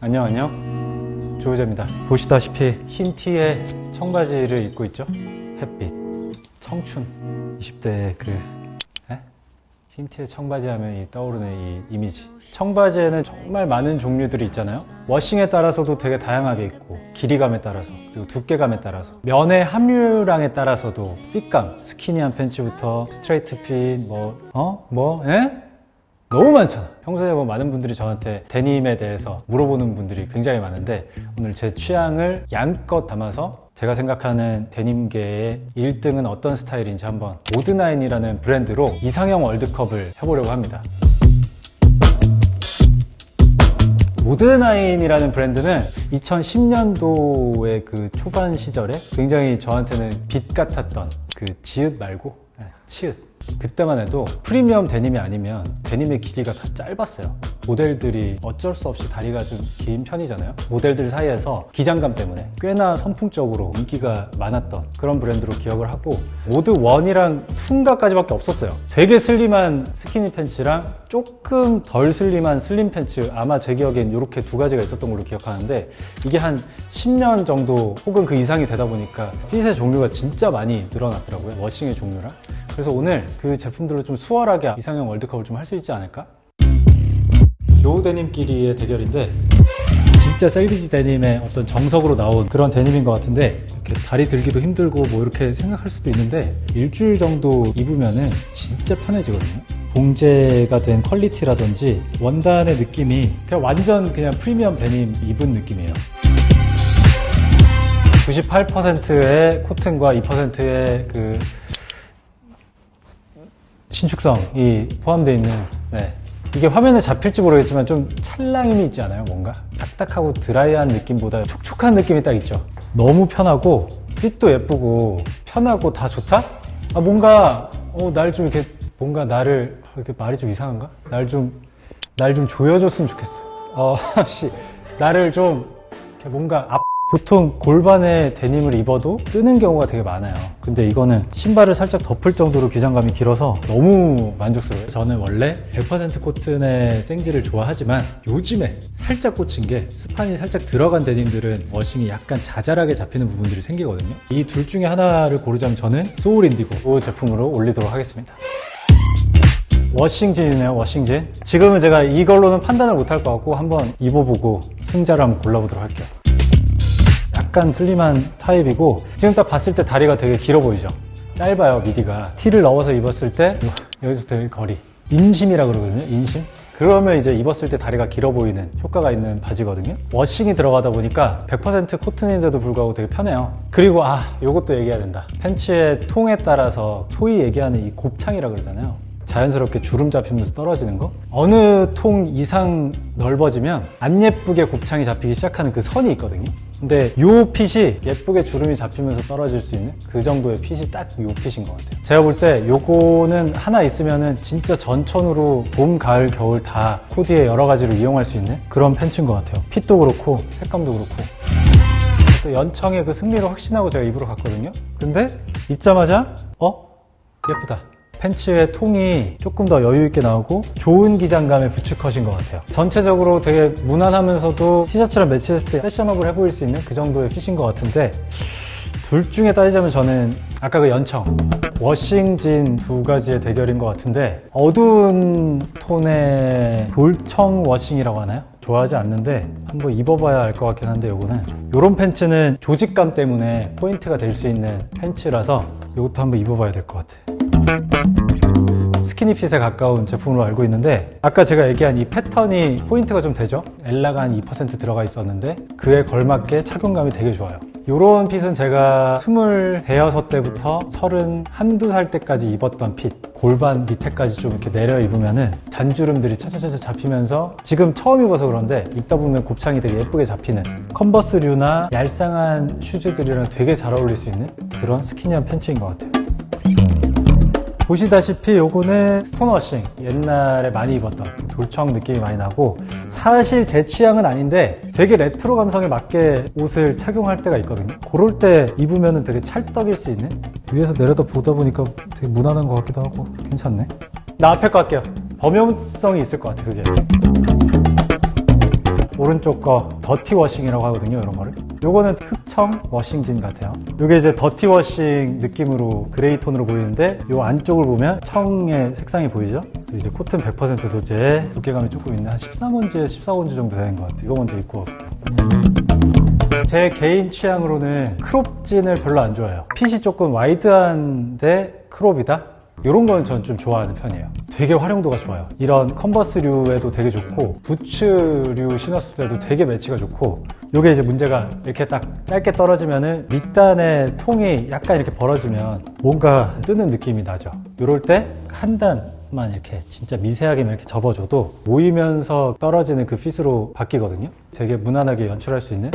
안녕 안녕 조우재입니다 보시다시피 흰 티에 청바지를 입고 있죠 햇빛 청춘 20대의 그 에? 흰 티에 청바지 하면 이 떠오르는 이 이미지 청바지에는 정말 많은 종류들이 있잖아요 워싱에 따라서도 되게 다양하게 있고 길이감에 따라서 그리고 두께감에 따라서 면의 함유량에 따라서도 핏감 스키니한 팬츠부터 스트레이트 핏 뭐 어? 뭐? 에? 너무 많잖아. 평소에 뭐 많은 분들이 저한테 데님에 대해서 물어보는 분들이 굉장히 많은데 오늘 제 취향을 양껏 담아서 제가 생각하는 데님계의 1등은 어떤 스타일인지 한번 모드나인이라는 브랜드로 이상형 월드컵을 해보려고 합니다. 모드나인이라는 브랜드는 2010년도의 그 초반 시절에 굉장히 저한테는 빛 같았던 그 지읒 말고 네, 치읒 그때만 해도 프리미엄 데님이 아니면 데님의 길이가 다 짧았어요. 모델들이 어쩔 수 없이 다리가 좀 긴 편이잖아요. 모델들 사이에서 기장감 때문에 꽤나 선풍적으로 인기가 많았던 그런 브랜드로 기억을 하고 모드 1이랑 2인가까지밖에 없었어요. 되게 슬림한 스키니 팬츠랑 조금 덜 슬림한 슬림 팬츠 아마 제 기억엔 이렇게 두 가지가 있었던 걸로 기억하는데 이게 한 10년 정도 혹은 그 이상이 되다 보니까 핏의 종류가 진짜 많이 늘어났더라고요. 워싱의 종류랑. 그래서 오늘 그 제품들로 좀 수월하게 이상형 월드컵을 좀 할 수 있지 않을까? 노후 데님끼리의 대결인데 진짜 셀비지 데님의 어떤 정석으로 나온 그런 데님인 것 같은데 이렇게 다리 들기도 힘들고 뭐 이렇게 생각할 수도 있는데 일주일 정도 입으면은 진짜 편해지거든요. 봉제가 된 퀄리티라든지 원단의 느낌이 그냥 완전 그냥 프리미엄 데님 입은 느낌이에요. 98%의 코튼과 2%의 그 신축성이 포함되어 있는 네. 이게 화면에 잡힐지 모르겠지만 좀 찰랑임이 있지 않아요? 뭔가 딱딱하고 드라이한 느낌보다 촉촉한 느낌이 딱 있죠. 너무 편하고 핏도 예쁘고 편하고 다 좋다? 아 뭔가 어, 날 좀 이렇게 뭔가 나를 어, 이렇게 말이 좀 이상한가? 날 좀 날 좀 조여줬으면 좋겠어. 어, 씨 나를 좀 이렇게 뭔가 앞 보통 골반에 데님을 입어도 뜨는 경우가 되게 많아요. 근데 이거는 신발을 살짝 덮을 정도로 기장감이 길어서 너무 만족스러워요. 저는 원래 100% 코튼의 생지를 좋아하지만 요즘에 살짝 꽂힌 게 스판이 살짝 들어간 데님들은 워싱이 약간 자잘하게 잡히는 부분들이 생기거든요. 이 둘 중에 하나를 고르자면 저는 소울 인디고 이 제품으로 올리도록 하겠습니다. 워싱진이네요, 워싱진. 지금은 제가 이걸로는 판단을 못할 것 같고 한번 입어보고 승자를 한번 골라보도록 할게요. 약간 슬림한 타입이고 지금 딱 봤을 때 다리가 되게 길어 보이죠? 짧아요 미디가. 티를 넣어서 입었을 때 여기서부터 여기 거리. 인심이라 그러거든요 인심. 그러면 이제 입었을 때 다리가 길어 보이는 효과가 있는 바지거든요. 워싱이 들어가다 보니까 100% 코튼인데도 불구하고 되게 편해요. 그리고 아 요것도 얘기해야 된다. 팬츠의 통에 따라서 소위 얘기하는 이 곱창이라 그러잖아요 자연스럽게 주름 잡히면서 떨어지는 거? 어느 통 이상 넓어지면 안 예쁘게 곱창이 잡히기 시작하는 그 선이 있거든요. 근데 요 핏이 예쁘게 주름이 잡히면서 떨어질 수 있는 그 정도의 핏이 딱 요 핏인 것 같아요. 제가 볼 때 요거는 하나 있으면은 진짜 전천으로 봄, 가을, 겨울 다 코디에 여러 가지로 이용할 수 있는 그런 팬츠인 것 같아요. 핏도 그렇고 색감도 그렇고. 또 연청의 그 승리를 확신하고 제가 입으러 갔거든요. 근데 입자마자 어? 예쁘다 팬츠의 통이 조금 더 여유 있게 나오고 좋은 기장감의 부츠컷인 것 같아요. 전체적으로 되게 무난하면서도 티셔츠랑 매치했을 때 패셔너블해 보일 수 있는 그 정도의 핏인 것 같은데 둘 중에 따지자면 저는 아까 그 연청, 워싱진 두 가지의 대결인 것 같은데 어두운 톤의 돌청 워싱이라고 하나요? 좋아하지 않는데 한번 입어봐야 알 것 같긴 한데 요거는 요런 팬츠는 조직감 때문에 포인트가 될 수 있는 팬츠라서 이것도 한번 입어봐야 될 것 같아. 스키니핏에 가까운 제품으로 알고 있는데 아까 제가 얘기한 이 패턴이 포인트가 좀 되죠? 엘라가 한 2% 들어가 있었는데 그에 걸맞게 착용감이 되게 좋아요. 이런 핏은 제가 26, 때부터 30, 한두 살 때까지 입었던 핏 골반 밑에까지 좀 이렇게 내려 입으면은 잔주름들이 차차차차 잡히면서 지금 처음 입어서 그런데 입다 보면 곱창이 되게 예쁘게 잡히는 컨버스류나 얄쌍한 슈즈들이랑 되게 잘 어울릴 수 있는 그런 스키니한 팬츠인 것 같아요. 보시다시피 요거는 스톤워싱 옛날에 많이 입었던 돌청 느낌이 많이 나고 사실 제 취향은 아닌데 되게 레트로 감성에 맞게 옷을 착용할 때가 있거든요. 그럴 때 입으면 되게 찰떡일 수 있는? 위에서 내려다 보다 보니까 되게 무난한 것 같기도 하고 괜찮네. 나 앞에 거 할게요. 범용성이 있을 것 같아 그게. 오른쪽 거 더티 워싱이라고 하거든요 이런 거를 요거는 흑청 워싱진 같아요. 요게 이제 더티 워싱 느낌으로 그레이 톤으로 보이는데 요 안쪽을 보면 청의 색상이 보이죠? 이제 코튼 100% 소재 두께감이 조금 있는 한 13온즈에 14온즈 정도 되는 것 같아요. 이거 먼저 입고 제 개인 취향으로는 크롭진을 별로 안 좋아해요. 핏이 조금 와이드한데 크롭이다 이런 건전좀 좋아하는 편이에요. 되게 활용도가 좋아요. 이런 컨버스류에도 되게 좋고 부츠류 신었을 때도 되게 매치가 좋고 이게 이제 문제가 이렇게 딱 짧게 떨어지면은 밑단의 통이 약간 이렇게 벌어지면 뭔가 뜨는 느낌이 나죠. 이럴 때 한 단만 이렇게 진짜 미세하게만 이렇게 접어줘도 모이면서 떨어지는 그 핏으로 바뀌거든요. 되게 무난하게 연출할 수 있는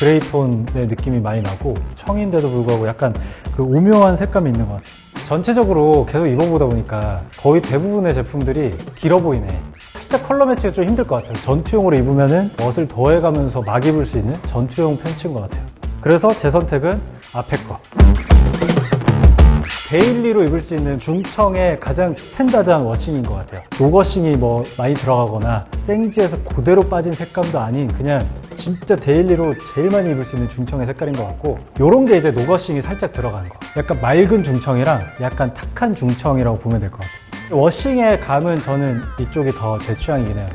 그레이톤의 느낌이 많이 나고 청인데도 불구하고 약간 그 오묘한 색감이 있는 것 같아요. 전체적으로 계속 입어보다 보니까 거의 대부분의 제품들이 길어 보이네. 살짝 컬러 매치가 좀 힘들 것 같아요. 전투용으로 입으면은 멋을 더해가면서 막 입을 수 있는 전투용 팬츠인 것 같아요. 그래서 제 선택은 앞에 거. 데일리로 입을 수 있는 중청의 가장 스탠다드한 워싱인 것 같아요. 노워싱이 뭐 많이 들어가거나 생지에서 그대로 빠진 색감도 아닌 그냥 진짜 데일리로 제일 많이 입을 수 있는 중청의 색깔인 것 같고 요런 게 이제 노워싱이 살짝 들어가는 거. 약간 맑은 중청이랑 약간 탁한 중청이라고 보면 될 것 같아요. 워싱의 감은 저는 이쪽이 더 제 취향이긴 해요.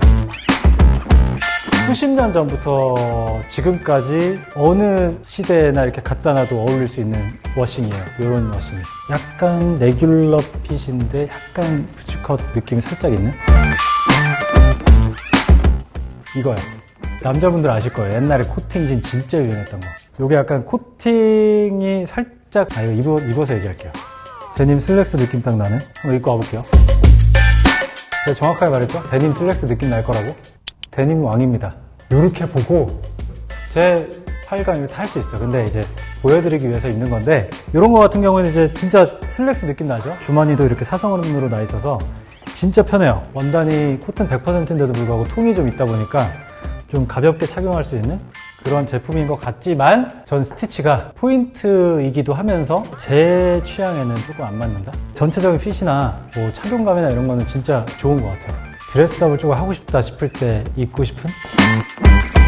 수십 년 전부터 지금까지 어느 시대나 이렇게 갖다 놔도 어울릴 수 있는 워싱이에요. 이런 워싱이. 약간 레귤러 핏인데 약간 부츠컷 느낌이 살짝 있는? 이거요. 남자분들 아실 거예요. 옛날에 코팅진 진짜 유행했던 거. 요게 약간 코팅이 살짝, 아, 이거 입어, 입어서 얘기할게요. 데님 슬랙스 느낌 딱 나는? 한번 입고 와볼게요. 제가 정확하게 말했죠? 데님 슬랙스 느낌 날 거라고? 데님 왕입니다. 이렇게 보고 제 팔강 이렇게 할수 있어. 근데 이제 보여드리기 위해서 입는 건데 이런 거 같은 경우에는 이제 진짜 슬랙스 느낌 나죠? 주머니도 이렇게 사선으로 나 있어서 진짜 편해요. 원단이 코튼 100%인데도 불구하고 통이 좀 있다 보니까 좀 가볍게 착용할 수 있는 그런 제품인 것 같지만 전 스티치가 포인트이기도 하면서 제 취향에는 조금 안 맞는다? 전체적인 핏이나 뭐 착용감이나 이런 거는 진짜 좋은 것 같아요. 드레스업을 조금 하고 싶다 싶을 때 입고 싶은?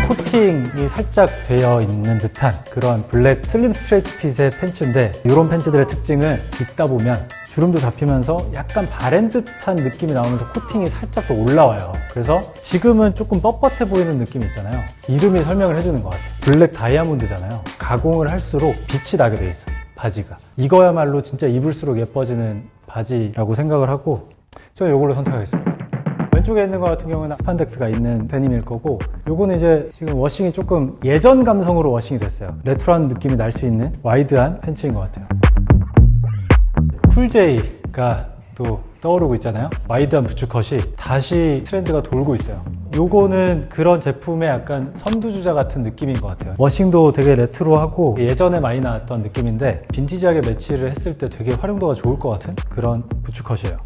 코팅이 살짝 되어 있는 듯한 그런 블랙 슬림 스트레이트 핏의 팬츠인데 이런 팬츠들의 특징은 입다 보면 주름도 잡히면서 약간 바랜 듯한 느낌이 나오면서 코팅이 살짝 더 올라와요. 그래서 지금은 조금 뻣뻣해 보이는 느낌 있잖아요. 이름이 설명을 해주는 것 같아요. 블랙 다이아몬드잖아요. 가공을 할수록 빛이 나게 돼 있어요. 바지가. 이거야말로 진짜 입을수록 예뻐지는 바지라고 생각을 하고 저는 이걸로 선택하겠습니다. 왼쪽에 있는 것 같은 경우는 스판덱스가 있는 데님일 거고 요거는 이제 지금 워싱이 조금 예전 감성으로 워싱이 됐어요. 레트로한 느낌이 날 수 있는 와이드한 팬츠인 것 같아요. 쿨제이가 또 떠오르고 있잖아요. 와이드한 부츠컷이 다시 트렌드가 돌고 있어요. 요거는 그런 제품의 약간 선두주자 같은 느낌인 것 같아요. 워싱도 되게 레트로하고 예전에 많이 나왔던 느낌인데 빈티지하게 매치를 했을 때 되게 활용도가 좋을 것 같은 그런 부츠컷이에요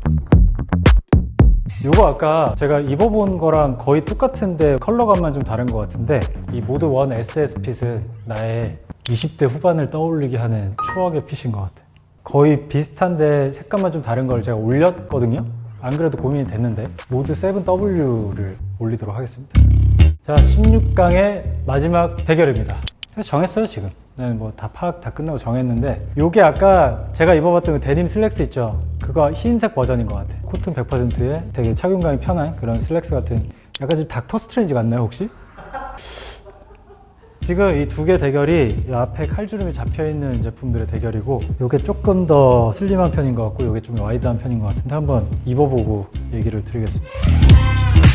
요거 아까 제가 입어본 거랑 거의 똑같은데 컬러감만 좀 다른 것 같은데 이 모드 원 SS 핏은 나의 20대 후반을 떠올리게 하는 추억의 핏인 것 같아요. 거의 비슷한데 색감만 좀 다른 걸 제가 올렸거든요. 안 그래도 고민이 됐는데 모드 7W를 올리도록 하겠습니다. 자, 16강의 마지막 대결입니다. 정했어요 지금. 네, 뭐 다 파악 다 끝나고 정했는데 요게 아까 제가 입어봤던 그 데님 슬랙스 있죠? 그거 흰색 버전인 것 같아요 코튼 100%에 되게 착용감이 편한 그런 슬랙스 같은 약간 지금 닥터 스트레인지 같나요 혹시? 지금 이 두 개 대결이 이 앞에 칼주름이 잡혀있는 제품들의 대결이고 요게 조금 더 슬림한 편인 것 같고 요게 좀 와이드한 편인 것 같은데 한번 입어보고 얘기를 드리겠습니다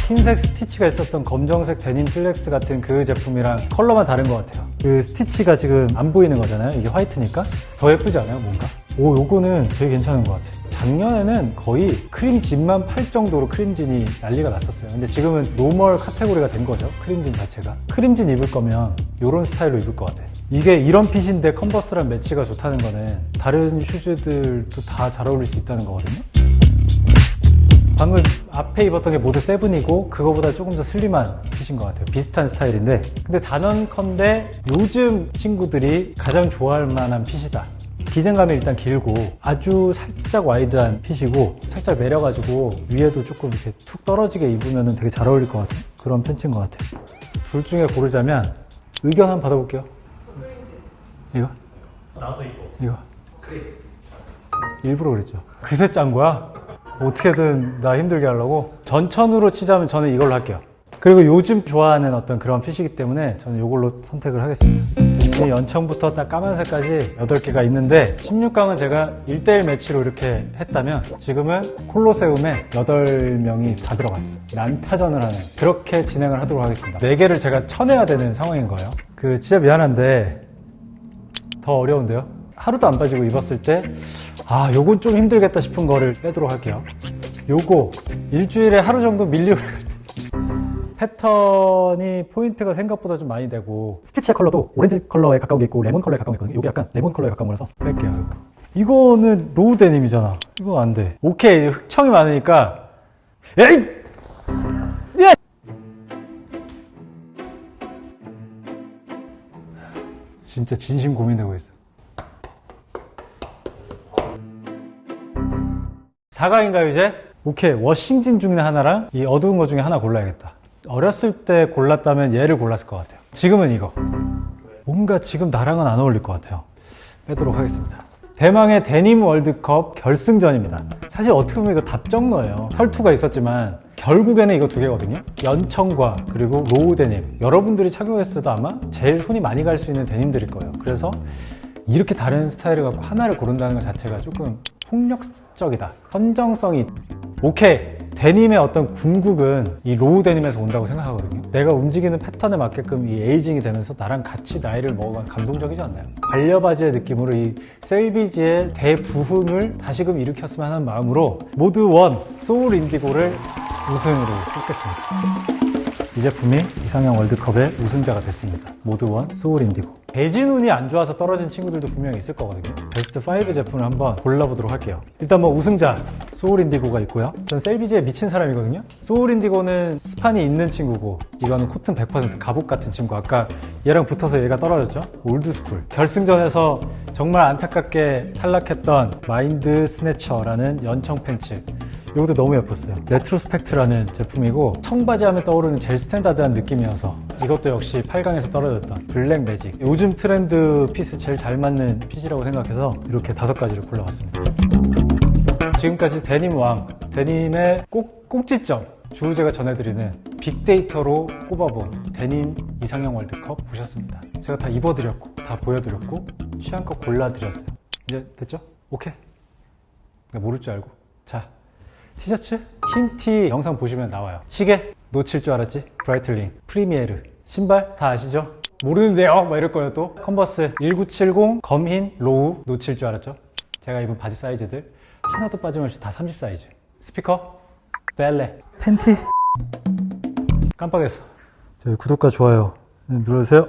흰색 스티치가 있었던 검정색 데님 슬랙스 같은 그 제품이랑 컬러만 다른 것 같아요. 그 스티치가 지금 안 보이는 거잖아요. 이게 화이트니까. 더 예쁘지 않아요, 뭔가? 오, 요거는 되게 괜찮은 것 같아요. 작년에는 거의 크림진만 팔 정도로 크림진이 난리가 났었어요. 근데 지금은 노멀 카테고리가 된 거죠. 크림진 자체가. 크림진 입을 거면 이런 스타일로 입을 것 같아요. 이게 이런 핏인데 컨버스랑 매치가 좋다는 거는 다른 슈즈들도 다 잘 어울릴 수 있다는 거거든요. 방금 앞에 입었던 게 모두 세븐이고 그거보다 조금 더 슬림한 핏인 것 같아요. 비슷한 스타일인데 근데 단언컨대 요즘 친구들이 가장 좋아할 만한 핏이다. 기생감이 일단 길고 아주 살짝 와이드한 핏이고 살짝 내려가지고 위에도 조금 이렇게 툭 떨어지게 입으면 되게 잘 어울릴 것 같은 그런 팬츠인 것 같아요. 둘 중에 고르자면 의견 한번 받아볼게요. 이거? 나도 이거. 이거. 일부러 그랬죠. 그새 짠 거야? 어떻게든 나 힘들게 하려고? 전천으로 치자면 저는 이걸로 할게요. 그리고 요즘 좋아하는 어떤 그런 핏이기 때문에 저는 이걸로 선택을 하겠습니다. 이 연청부터 딱 까만색까지 8개가 있는데 16강은 제가 1대1 매치로 이렇게 했다면 지금은 콜로세움에 8명이 다 들어갔어요. 난타전을 하는 그렇게 진행을 하도록 하겠습니다. 4개를 제가 쳐내야 되는 상황인 거예요. 그 진짜 미안한데 더 어려운데요? 하루도 안 빠지고 입었을 때, 아, 요건 좀 힘들겠다 싶은 거를 빼도록 할게요. 요거, 일주일에 하루 정도 밀리오를. 패턴이 포인트가 생각보다 좀 많이 되고, 스티치의 컬러도 오렌지 컬러에 가까운 게 있고, 레몬 컬러에 가까운 게 있거든요. 요게 약간 레몬 컬러에 가까운 거라서 뺄게요. 이거는 로우 데님이잖아. 이거 안 돼. 오케이, 흑청이 많으니까, 에이! 예! 진짜 진심 고민되고 있어. 4강인가요, 이제? 오케이. 워싱진 중에 하나랑 이 어두운 거 중에 하나 골라야겠다. 어렸을 때 골랐다면 얘를 골랐을 것 같아요. 지금은 이거. 뭔가 지금 나랑은 안 어울릴 것 같아요. 빼도록 하겠습니다. 대망의 데님 월드컵 결승전입니다. 사실 어떻게 보면 이거 답정너예요. 혈투가 있었지만 결국에는 이거 두 개거든요. 연청과 그리고 로우 데님. 여러분들이 착용했을 때도 아마 제일 손이 많이 갈 수 있는 데님들일 거예요. 그래서 이렇게 다른 스타일을 갖고 하나를 고른다는 것 자체가 조금 폭력적이다. 선정성이 오케이. 데님의 어떤 궁극은 이 로우 데님에서 온다고 생각하거든요. 내가 움직이는 패턴에 맞게끔 이 에이징이 되면서 나랑 같이 나이를 먹어간 감동적이지 않나요? 반려바지의 느낌으로 이 셀비지의 대부흥을 다시금 일으켰으면 하는 마음으로 모드 원 소울 인디고를 우승으로 뽑겠습니다. 이 제품이 이상형 월드컵의 우승자가 됐습니다. 모드 원 소울 인디고. 대진운이 안 좋아서 떨어진 친구들도 분명히 있을 거거든요. 베스트 5 제품을 한번 골라보도록 할게요. 일단 뭐 우승자 소울 인디고가 있고요. 전 셀비지에 미친 사람이거든요. 소울 인디고는 스판이 있는 친구고 이거는 코튼 100% 갑옷 같은 친구. 아까 얘랑 붙어서 얘가 떨어졌죠. 올드스쿨. 결승전에서 정말 안타깝게 탈락했던 마인드 스네처라는 연청 팬츠. 이것도 너무 예뻤어요. 레트로스펙트라는 제품이고 청바지 하면 떠오르는 제일 스탠다드한 느낌이어서 이것도 역시 8강에서 떨어졌던 블랙 매직. 요즘 트렌드 핏에 제일 잘 맞는 핏이라고 생각해서 이렇게 다섯 가지를 골라봤습니다. 지금까지 데님 왕, 데님의 꼭, 꼭지점. 주우재가 전해드리는 빅데이터로 꼽아본 데님 이상형 월드컵 보셨습니다. 제가 다 입어드렸고, 다 보여드렸고, 취향껏 골라드렸어요. 이제 됐죠? 오케이. 나 모를 줄 알고. 자, 티셔츠? 흰 티 영상 보시면 나와요. 시계? 놓칠 줄 알았지? 브라이틀링, 프리미에르, 신발? 다 아시죠? 모르는데요? 막 이럴 거예요 또. 컨버스 1970 검흰 로우 놓칠 줄 알았죠? 제가 입은 바지 사이즈들 하나도 빠짐없이 다 30 사이즈. 스피커? 벨레. 팬티? 깜빡했어. 저희 구독과 좋아요 눌러주세요.